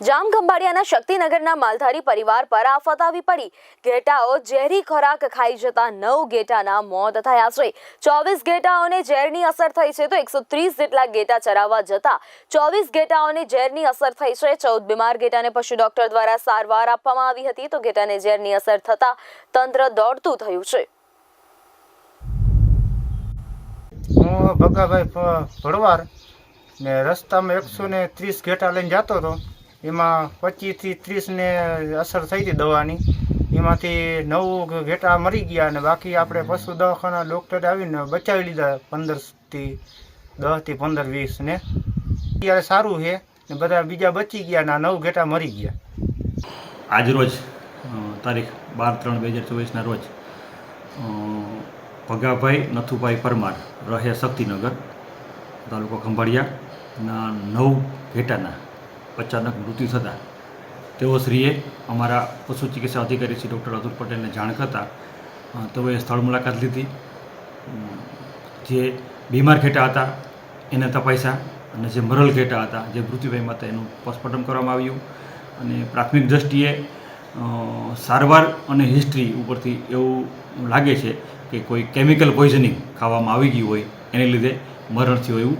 જામખંભાળિયાના શક્તિનગરના માલધારી પરિવાર પર આફત આવી પડી. ઘેટાઓ ઝેરી ખોરાક ખાઈ જતા નવ ઘેટાના મોત થયા છે. ચોવીસ ઘેટાઓને ઝેરની અસર થઈ છે તો એકસો ત્રીસ જેટલા ઘેટા ચરાવવા જતા ચોવીસ ઘેટાઓને ઝેરની અસર થઈ છે. ચૌદ બીમાર ઘેટાને પશુ ડોક્ટર દ્વારા સારવાર આપવામાં આવી હતી તો ઘેટાને ઝેરની અસર થતા તંત્ર દોડતું થયું છે. ભગાભાઈ ભડવાર ને રસ્તામાં એકસો ને ત્રીસ ઘેટા લઈને જતો હતો. એમાં પચીસથી ત્રીસને અસર થઈ હતી દવાની. એમાંથી નવ ઘેટા મરી ગયા અને બાકી આપણે પશુ દવાખાના ડૉક્ટરે આવીને બચાવી લીધા પંદરથી દસથી પંદર વીસને. અત્યારે સારું છે ને બધા બીજા બચી ગયા ને નવ ઘેટા મરી ગયા. આજરોજ તારીખ બાર ત્રણ બે હજાર ચોવીસના રોજ ભગાભાઈ નથુભાઈ પરમાર રહે શક્તિનગર તાલુકો ખંભાળિયાના નવ ઘેટાના. અચાનક મૃત્યુ થતાં. તેઓ શ્રીએ અમારા પશુ ચિકિત્સા અધિકારી શ્રી ડૉક્ટર અતુલ પટેલને જાણ કરતાં તેઓએ સ્થળ મુલાકાત લીધી. જે બીમાર ઘેટા હતા, એને તપાસ્યા અને જે મરલ ઘેટા હતા, જે મૃત્યુભાઈ હતા એનું પોસ્ટમોર્ટમ કરવામાં આવ્યું અને પ્રાથમિક દ્રષ્ટિએ સારવાર અને હિસ્ટ્રી ઉપરથી એવું લાગે છે કે કોઈ કેમિકલ પોઈઝનિંગ ખાવામાં આવી ગયું હોય, એને લીધે મરણ થયું એવું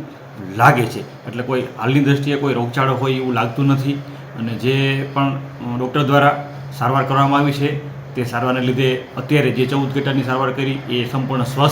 લાગે છે. એટલે કોઈ હાલની દ્રષ્ટિએ કોઈ રોગચાળો હોય એવું લાગતું નથી. અને જે પણ ડૉક્ટર દ્વારા સારવાર કરવામાં આવી છે, તે સારવારને લીધે અત્યારે જે ચૌદ ઘેટાની સારવાર કરી, એ સંપૂર્ણ સ્વસ્થ